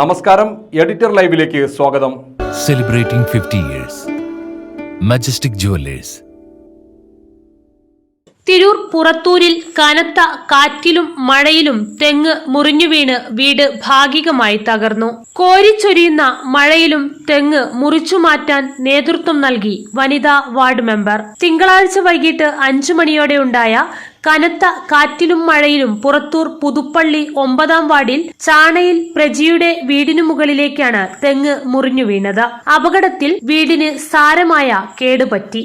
നമസ്കാരം എഡിറ്റർ ലൈവിലേക്ക് സ്വാഗതം. Celebrating fifty years majestic jewellers Tirur പുറത്തൂരിൽ കനത്ത കാറ്റിലും മഴയിലും തെങ്ങ് മുറിഞ്ഞു വീണ് വീട് ഭാഗികമായി തകർന്നു. കോരിച്ചൊരിയുന്ന മഴയിലും തെങ്ങ് മുറിച്ചു മാറ്റാൻ നേതൃത്വം നൽകി വനിതാ വാർഡ് മെമ്പർ. തിങ്കളാഴ്ച വൈകിട്ട് അഞ്ചു മണിയോടെ ഉണ്ടായ കനത്ത കാറ്റിലും മഴയിലും പുറത്തൂർ പുതുപ്പള്ളി ഒമ്പതാം വാർഡിൽ ചാണയിൽ പ്രജിയുടെ വീടിനു മുകളിലേക്കാണ് തെങ്ങ് മുറിഞ്ഞു വീണത്. അപകടത്തിൽ വീടിന് സാരമായ കേടുപറ്റി.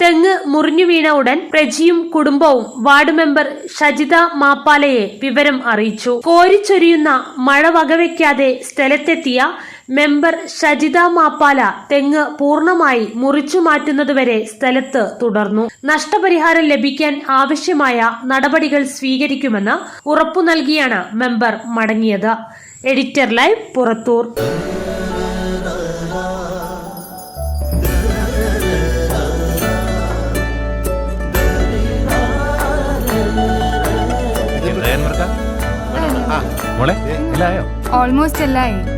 തെങ്ങ് മുറിഞ്ഞു വീണ ഉടൻ പ്രജിയും കുടുംബവും വാർഡ് മെമ്പർ ഷജിത മാപ്പാലയെ വിവരം അറിയിച്ചു. കോരിച്ചൊരിയുന്ന മഴ വകവെക്കാതെ സ്ഥലത്തെത്തിയ മെമ്പർ ഷജിത മാപ്പാല തെങ്ങ് പൂർണമായി മുറിച്ചു മാറ്റുന്നതുവരെ സ്ഥലത്ത് തുടർന്നു. നഷ്ടപരിഹാരം ലഭിക്കാൻ ആവശ്യമായ നടപടികൾ സ്വീകരിക്കുമെന്ന് ഉറപ്പു നൽകിയാണ് മെമ്പർ മടങ്ങിയത്. Editor live Purathur. ഓൾമോസ്റ്റ് എല്ലായി.